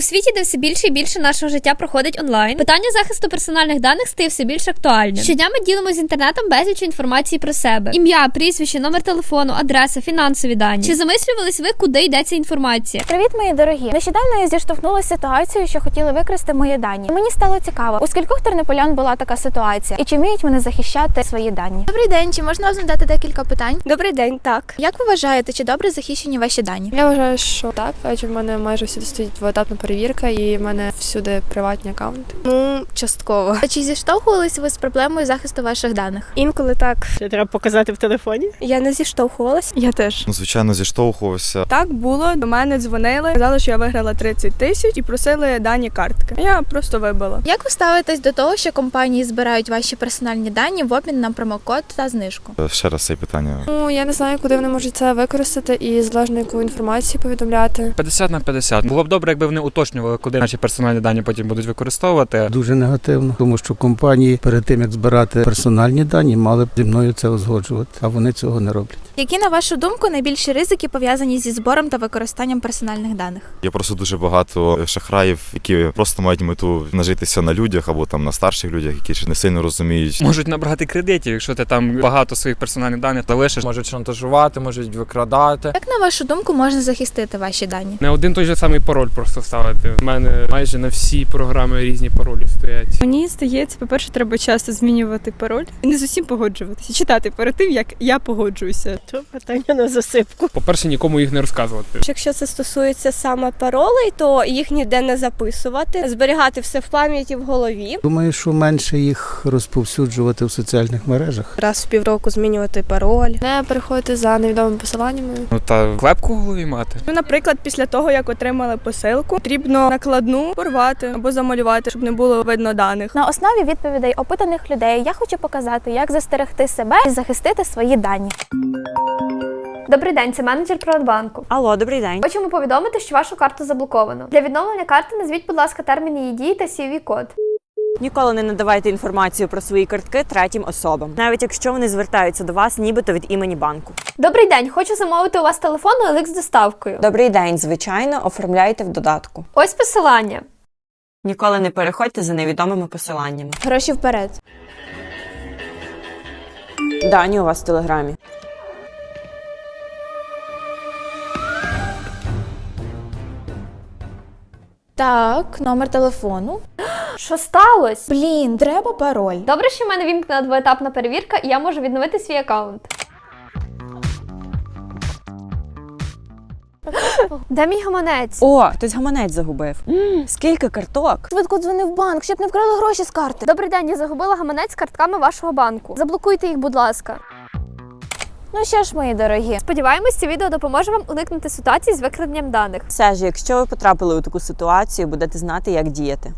У світі, де все більше і більше нашого життя проходить онлайн, питання захисту персональних даних стає все більш актуальним. Щодня ми ділимо з інтернетом безліч інформації про себе: ім'я, прізвище, номер телефону, адреса, фінансові дані. Чи замислювались ви, куди йде ця інформація? Привіт, мої дорогі! Нещодавно я зіштовхнулася з ситуацією, що хотіли викрасти мої дані. Мені стало цікаво, у скількох тернополян була така ситуація, і чи вміють вони захищати свої дані? Добрий день, чи можна вам задати декілька питань? Добрий день, так. Як ви вважаєте, чи добре захищені ваші дані? Я вважаю, що так, адже в мене майже всюди стоїть двоетапна перевірка, і в мене всюди приватні аккаунти. Ну, частково. А чи зіштовхувалися ви з проблемою захисту ваших даних? Інколи так. Це треба показати в телефоні. Я не зіштовхувалась. Я теж. Ну, звичайно, зіштовхувався. Так було, до мене дзвонили, казали, що я виграла 30 тисяч і просили дані картки. Я просто вибила. Як ви ставитесь до того, що компанії збирають ваші персональні дані в обмін на промокод та знижку? Е, Ще раз це питання. Ну я не знаю, куди вони можуть це використати і залежно яку інформацію повідомляти. 50 на 50. Було б добре, якби вони уточнювали, куди наші персональні дані потім будуть використовувати. Дуже негативно, тому що компанії перед тим як збирати персональні дані, мали б зі мною це узгоджувати, а вони цього не роблять. Які на вашу думку найбільші ризики пов'язані зі збором та використанням персональних даних? Є просто дуже багато шахраїв, які просто мають мету нажитися на людях або там на старших людях, які ще не сильно розуміють. Можуть набрати кредитів, якщо ти там багато своїх персональних даних залишиш. Можуть шантажувати, можуть викрадати. Як на вашу думку можна захистити ваші дані? Не один той же самий пароль просто ставити. У мене майже на всі програми різні паролі стоять. Мені здається, по-перше, треба часто змінювати пароль і не з усім погоджуватися. Читати перед тим, як я погоджуюся. То питання на засипку. По-перше, нікому їх не розказувати. Якщо це стосується саме паролей, то їх ніде не записувати, зберігати все в пам'яті в голові. Думаю, що менше їх розповсюджувати в соціальних мережах. Раз в півроку змінювати пароль. Не переходити за невідомими посиланнями. Ну та клепку в голові мати. Ну, наприклад, після того, як отримали посилку, потрібно накладну порвати або замалювати, щоб не було видно даних. На основі відповідей опитаних людей я хочу показати, як застерегти себе і захистити свої дані. Добрий день, це менеджер Приватбанку. Алло, добрий день. Хочемо повідомити, що вашу карту заблоковано. Для відновлення карти назвіть, будь ласка, термін її дії та cv код Ніколи не надавайте інформацію про свої картки третім особам, навіть якщо вони звертаються до вас, нібито від імені банку. Добрий день, хочу замовити у вас телефон OLX з доставкою. Добрий день, звичайно, оформляйте в додатку. Ось посилання. Ніколи не переходьте за невідомими посиланнями. Гроші вперед. Дані у вас в телеграмі. Так, номер телефону. Що сталося? Блін, треба пароль. Добре, що в мене вімкнена двоетапна перевірка, і я можу відновити свій аккаунт. Де мій гаманець? О, хтось гаманець загубив. Скільки карток? Швидко дзвони в банк, щоб не вкрали гроші з карти. Добрий день, я загубила гаманець з картками вашого банку. Заблокуйте їх, будь ласка. Ну що ж, мої дорогі, Сподіваємось, це відео допоможе вам уникнути ситуації з викраденням даних. Все ж, якщо ви потрапили у таку ситуацію, будете знати, як діяти.